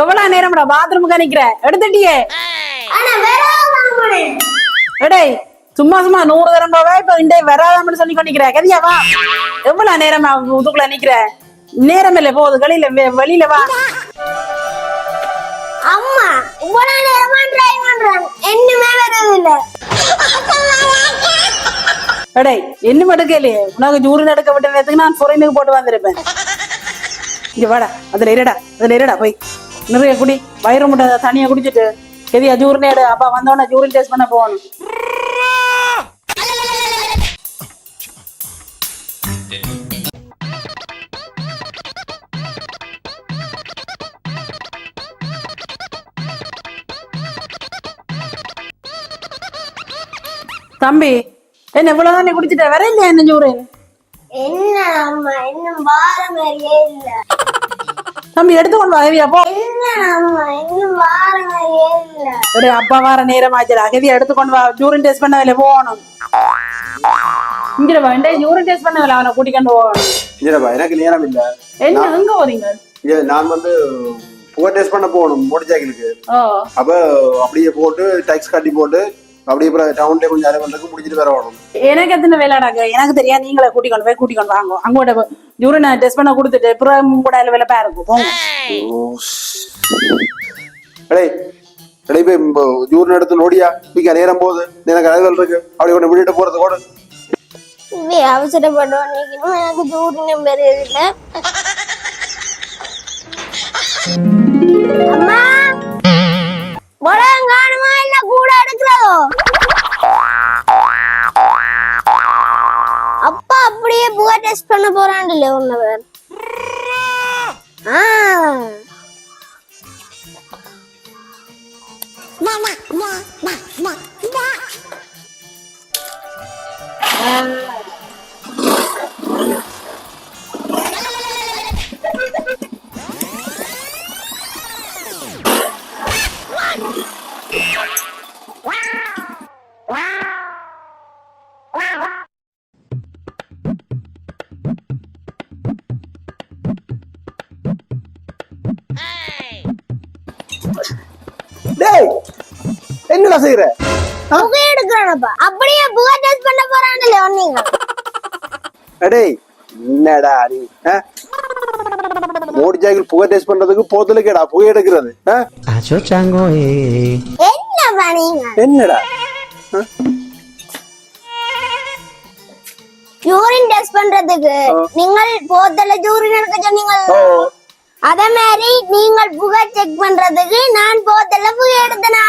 எவ்வளவு நேரம்டா பாத்ரூமுக்கு நிக்கிற? எடுத்துட்டியே. எடேய் சும்மா சும்மா நூறு தரம் போவா இப்ப இந்த வராதாமனு சொல்லி கொண்டிக்கிற கதியா வா. எவ்வளவு நேரமா முதுகுல நிக்கிற? நேரம் இல்ல போகுது. வெளியில வெளியில வா. அம்மா இவ்வளவு நேரமா ட்ரை பண்றேன் என்னமே வரதில்ல எடேய் என்ன எடுக்கலையே. உனக்கு ஜூரின் எடுக்க விட்ட நேரத்துக்கு நான் ஃபொரினுக்கு போட்டு வந்திருப்பேன். இங்க வாடா அதுல இருடா அதுல இருடா போய். நிறைய குடி. வயிறு முட்டை தனியா குடிச்சிட்டு. கதியா ஜூரின் எடு. அப்பா வந்தோடனே ஜூரின் டெஸ்ட் பண்ண போகணும். தம்பி என்ன இவ்வளவு தானே குடிச்சிட்ட? வர இல்லையா இந்த ஜூரின் என்ன அம்மா இன்னும் வார மாதிரியே இல்ல. தம்பி எடுத்துக்கொண்டு வா கதியா போ. ஒரு அப்பா வார நேரம் ஆச்சுடா கதியா எடுத்துக்கொண்டு வா. ஜூரின் டெஸ்ட் பண்ண வேலை போகணும். இங்க வேண்டே ஜூரின் டெஸ்ட் பண்ண வேலை அவனை கூட்டிக்கொண்டு போகணும். இல்லப்பா எனக்கு நேரம் இல்ல. என்ன எங்க போறீங்க? நான் வந்து புகை டெஸ்ட் பண்ண போகணும் மோட்டர் அப்ப அப்படியே போட்டு டாக்ஸ் கட்டி போட்டு அப்படியே அப்புறம் டவுன்ல கொஞ்சம் அரை பண்றதுக்கு முடிச்சிட்டு வேற வரணும். எனக்கு எத்தனை வேலைடாங்க எனக்கு தெரியாது நீங்களே கூட்டிக்கொண்டு போய் கூட்டிக்கொண்டு வாங்க. அங்கோட ஜூரின் டெஸ்ட் பண்ண கொடுத்துட்டு அப்புறம் கூட வேலை பாருங்க போங்க டேய் டேய் போய் இப்போ ஜூர்னு எடுத்து நோடியா மிக்க நேரம் போகுது. எனக்கு அலுவல் இருக்கு? அப்படி கொண்டு விட்டுட்டு போறது கூட. இப்படி அவசரப்பட்டு நிக்கணும் எனக்கு ஜூரினும் வரதில்ல அம்மா உலகம் காணுமா? இல்ல கூட எடுக்கிறதோ? அப்பா அப்படியே புகை டெஸ்ட் பண்ண போறான்ல உன்னவர் ஆ. 妈妈妈妈 டேய் என்னடா செய்யற புகை எடுக்கிறானப்பா. அப்படியே புகை டெஸ்ட் பண்ண போறான்ல நீங்க டேய் என்னடா நீ மோட்டர் சைக்கிள் புகை டெஸ்ட் பண்றதுக்கு போத்துல கேடா புகை எடுக்கிறது chango eh. என்னப்பா நீங்க? என்னடா? யூரின் டெஸ்ட் பண்றதுக்கு. நீங்கள் போத்தல யூரின் எடுக்க சொன்னீங்க அதே மாதிரி நீங்கள் புகை செக் பண்றதுக்கு நான் போத்தல புகை எடுத்தனா?